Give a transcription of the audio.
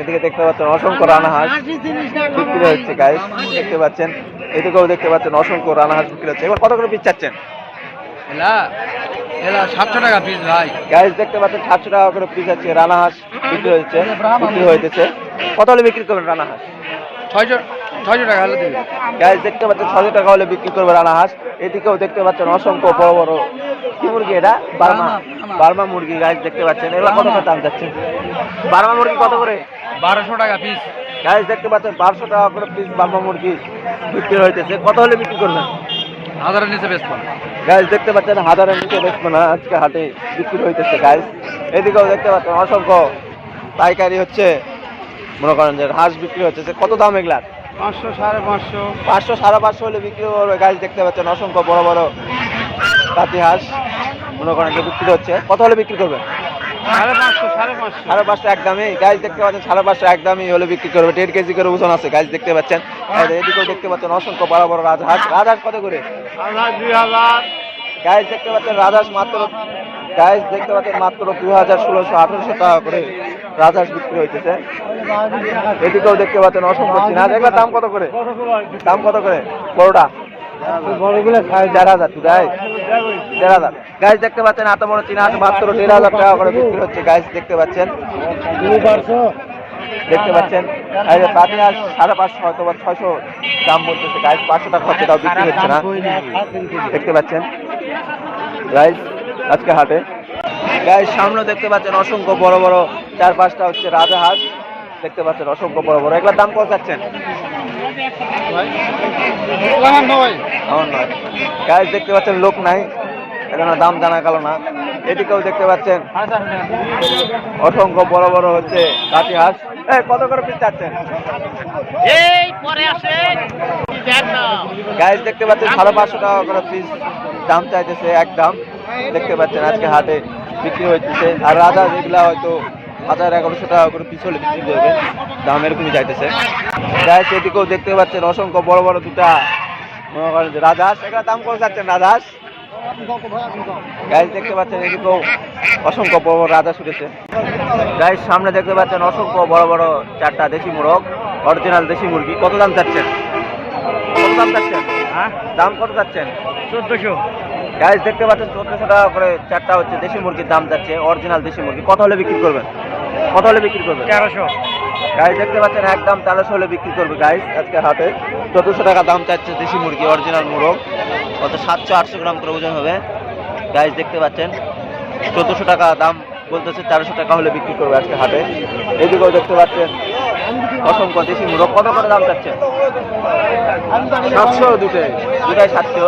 এদিকে দেখতে পাচ্ছেন অসংখ্য রানা হাঁস বিক্রি হচ্ছে গাইস দেখতে পাচ্ছেন এদিকেও দেখতে পাচ্ছেন অসংখ্য রানা হাঁস বিক্রি হচ্ছে। এবার কত করে পিস চাচ্ছেন? সাতশো টাকা পিস ভাই। গাইস দেখতে পাচ্ছেন সাতশো টাকা করে পিস আছে রানা হাঁস বিক্রি হচ্ছে বিক্রি হইতেছে। কত হলে বিক্রি করবেন রানা হাঁস ছয়শো ছয়শো টাকা হলে দেবে। গাইস দেখতে পাচ্ছেন ছশো টাকা হলে বিক্রি করবে রানা হাঁস। এদিকেও দেখতে পাচ্ছেন অসংখ্য বড় বড় কি মুরগি এটা। Burma Burma. মুরগি গাইস দেখতে পাচ্ছেন। এগুলো কত করে দাম যাচ্ছে? বার্মা মুরগি কত করে? বারোশো টাকা পিস গাইস দেখতে পাচ্ছেন বারোশো টাকা করে পিস বার্মা মুরগি বিক্রি হইতেছে। কত হলে বিক্রি করবেন? হাজারের নিচে বেশ পান গাইস দেখতে পাচ্ছেন হাজারের নিচে বেচবো না। আজকে হাটে বিক্রি হইতেছে গাইস এদিকেও দেখতে পাচ্ছেন অসংখ্য পাইকারি হচ্ছে। মনে করেন যে হাঁস বিক্রি হচ্ছে। কত দাম এগুলার? পাঁচশো সাড়ে পাঁচশো। পাঁচশো সাড়ে পাঁচশো হলে বিক্রি করবে। গাছ দেখতে পাচ্ছেন অসংখ্য বড় বড় পাতি হাঁস মনে করেন যে বিক্রি হচ্ছে। কত হলে বিক্রি করবে? সাড়ে পাঁচশো সাড়ে পাঁচশো। সাড়ে পাঁচশো একদমই। গাছ দেখতে পাচ্ছেন সাড়ে পাঁচশো একদমই হলে বিক্রি করবে। দেড় কেজি করে ওজন আছে গাছ দেখতে পাচ্ছেন। এদিকেও দেখতে পাচ্ছেন অসংখ্য বড় বড় রাজহাঁস। রাজহাঁস কত করে? হাজার দুই হাজার। গাছ দেখতে পাচ্ছেন রাজহাঁস মাত্র গাছ দেখতে পাচ্ছেন মাত্র দুই হাজার ষোলোশো আঠারোশো টাকা করে রাজহাঁস বিক্রি হইতেছে। এদিকেও দেখতে পাচ্ছেন অসংখ্য চিনা। এগুলোর দাম কত করে? দাম কত করে? বড়টা? দেখতে পাচ্ছেন, এত বড় মাত্র দেড় হাজার টাকা করে বিক্রি হচ্ছে দেখতে পাচ্ছেন। দেখতে পাচ্ছেন। সাড়ে বা ছয়শো দাম পাঁচশো টাকা বিক্রি হচ্ছে না। দেখতে পাচ্ছেন। হাটে। গাইস সামনে দেখতে পাচ্ছেন, অসংখ্য বড় বড় চার পাঁচটা হচ্ছে রাজা হাঁস দেখতে পাচ্ছেন অসংখ্য বড় বড়। এগুলোর দাম কত চাচ্ছেন? আমার নয়। গাইস দেখতে পাচ্ছেন লোক নাই। এখানে দাম জানা গেল না। এদিকেও দেখতে পাচ্ছেন অসংখ্য বড় বড় হচ্ছে কাঠি হাঁস। কত করে পিস চাচ্ছেন? গাইস দেখতে পাচ্ছেন সাড়ে পাঁচশো টাকা করে পিস দাম চাইতেছে এক দাম। দেখতে পাচ্ছেন আজকে হাটে বিক্রি হইতেছে। আর রাজা যেগুলা হয়তো হাজার এগারোশো টাকা করে পিস হলে বিক্রি করবে দাম এরকমই চাইতেছে গাইস এদিকেও দেখতে পাচ্ছেন অসংখ্য বড় বড় দুটা মনে করেন যে রাজহাঁস। এগুলো দাম করে যাচ্ছেন রাজহাঁস? গাইস দেখতে পাচ্ছেন এদিকেও অসংখ্য বড় বড় রাজা উঠেছে। গাইস সামনে দেখতে পাচ্ছেন অসংখ্য বড় বড় চারটা দেশি মোরগ অরিজিনাল দেশি মুরগি। কত দাম চাচ্ছেন? কত দাম চাচ্ছেন? হ্যাঁ? দাম কত চাচ্ছেন? চোদ্দশো। গাইস দেখতে পাচ্ছেন চোদ্দশো টাকা করে চারটা হচ্ছে দেশি মুরগির দাম যাচ্ছে অরিজিনাল দেশি মুরগি। কত হলে বিক্রি করবেন? কত হলে বিক্রি তেরোশো। গাইস দেখতে পাচ্ছেন একদম তেরোশো হলে বিক্রি করবে গাইস আজকে হাটে। চোদ্দশো টাকা দাম চাচ্ছে দেশি মুরগি অরিজিনাল মুরগ। কত? সাতশো আটশো গ্রাম করে ওজন হবে। গাইস দেখতে পাচ্ছেন চোদ্দশো টাকা দাম বলতেছে তেরোশো টাকা হলে বিক্রি করবে আজকে হাটে। এদিকেও দেখতে পাচ্ছেন অসংখ্য দেশি মুরগ। কত করে দাম চাচ্ছে? সাতশো দুটোই দুটাই সাতশো